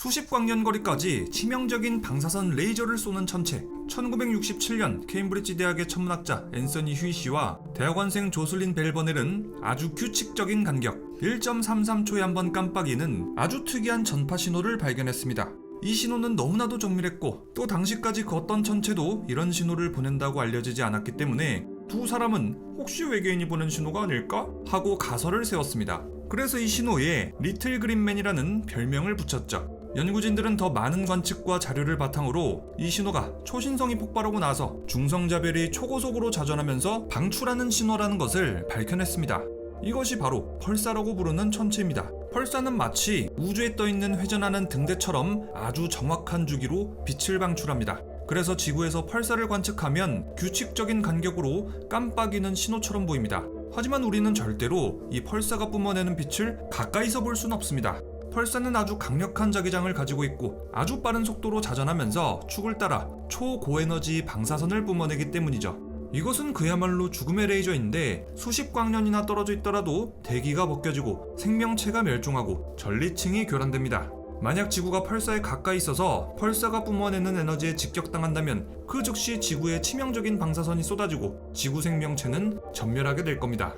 수십 광년 거리까지 치명적인 방사선 레이저를 쏘는 천체. 1967년 케임브리지 대학의 천문학자 앤서니 휴이 씨와 대학원생 조슬린 벨버넬은 아주 규칙적인 간격 1.33초에 한 번 깜빡이는 아주 특이한 전파 신호를 발견했습니다. 이 신호는 너무나도 정밀했고 또 당시까지 그 어떤 천체도 이런 신호를 보낸다고 알려지지 않았기 때문에 두 사람은 혹시 외계인이 보낸 신호가 아닐까 하고 가설을 세웠습니다. 그래서 이 신호에 리틀 그린맨이라는 별명을 붙였죠. 연구진들은 더 많은 관측과 자료를 바탕으로 이 신호가 초신성이 폭발하고 나서 중성자별이 초고속으로 자전하면서 방출하는 신호라는 것을 밝혀냈습니다. 이것이 바로 펄사라고 부르는 천체입니다. 펄사는 마치 우주에 떠있는 회전하는 등대처럼 아주 정확한 주기로 빛을 방출합니다. 그래서 지구에서 펄사를 관측하면 규칙적인 간격으로 깜빡이는 신호처럼 보입니다. 하지만 우리는 절대로 이 펄사가 뿜어내는 빛을 가까이서 볼 수는 없습니다. 펄사는 아주 강력한 자기장을 가지고 있고 아주 빠른 속도로 자전하면서 축을 따라 초고에너지 방사선을 뿜어내기 때문이죠. 이것은 그야말로 죽음의 레이저인데 수십 광년이나 떨어져 있더라도 대기가 벗겨지고 생명체가 멸종하고 전리층이 교란됩니다. 만약 지구가 펄사에 가까이 있어서 펄사가 뿜어내는 에너지에 직격당한다면 그 즉시 지구에 치명적인 방사선이 쏟아지고 지구 생명체는 전멸하게 될 겁니다.